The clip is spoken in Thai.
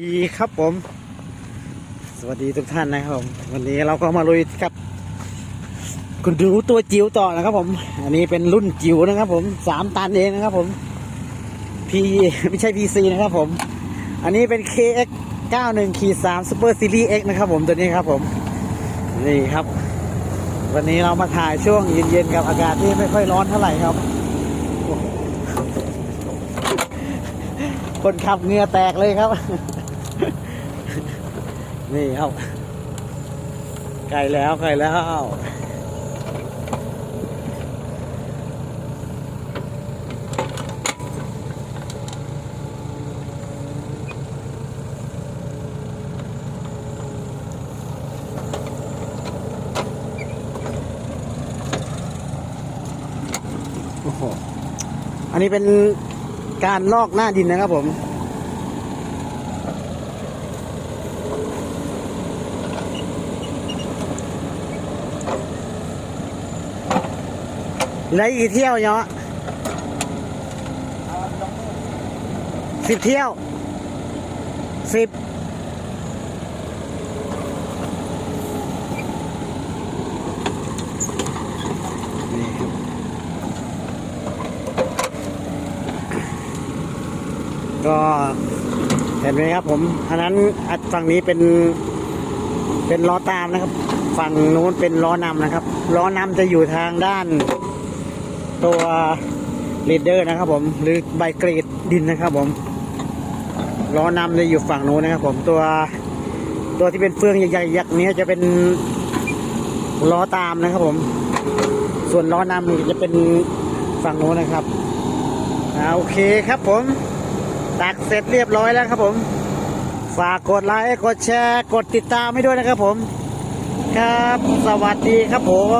ดีครับผม สวัสดีทุกท่านนะครับผมวันนี้เราก็มาลุยกับ คุณดูตัวจิ๋วต่อนะครับผม อันนี้เป็นรุ่นจิ๋วนะครับ ผมสามตันเองนะครับผมพีไม่ใช่พีซีนะครับผม อันนี้เป็น KX 91ขีด3 Super Series X นะครับผมตัวนี้ครับผม นี่ครับ วันนี้เรามาถ่ายช่วงเย็นๆกับอากาศที่ไม่ค่อยร้อนเท่าไหร่ครับคนขับเงือแตกเลยครับ นี่ครับไกลแล้วไกลแล้ว โอ้โห อันนี้เป็นการลอกหน้าดินนะครับผม เหลืออีกกี่เที่ยวเนาะสิบเที่ยวสิบก็เห็นไหมครับผม อันนั้นอันฝั่งนี้เป็น เป็นล้อตามนะครับ ฝั่งนู้นเป็นล้อนำนะครับ ล้อนำจะอยู่ทางด้าน ตัวลีดเดอร์นะครับผมหรือใบเกรดดินนะครับผมล้อนำจะอยู่ฝั่งนู้นนะครับผมตัวตัวที่เป็นเฟืองใหญ่ๆยักษ์นี้จะเป็นล้อตามนะครับผม ส่วนล้อนำจะเป็นฝั่งนู้นนะครับอโอเคครับผมตักเสร็จเรียบร้อยแล้วครับผม ฝากกดไลค์กดแชร์ กดติดตามให้ด้วยนะครับผม ครับสวัสดีครับผม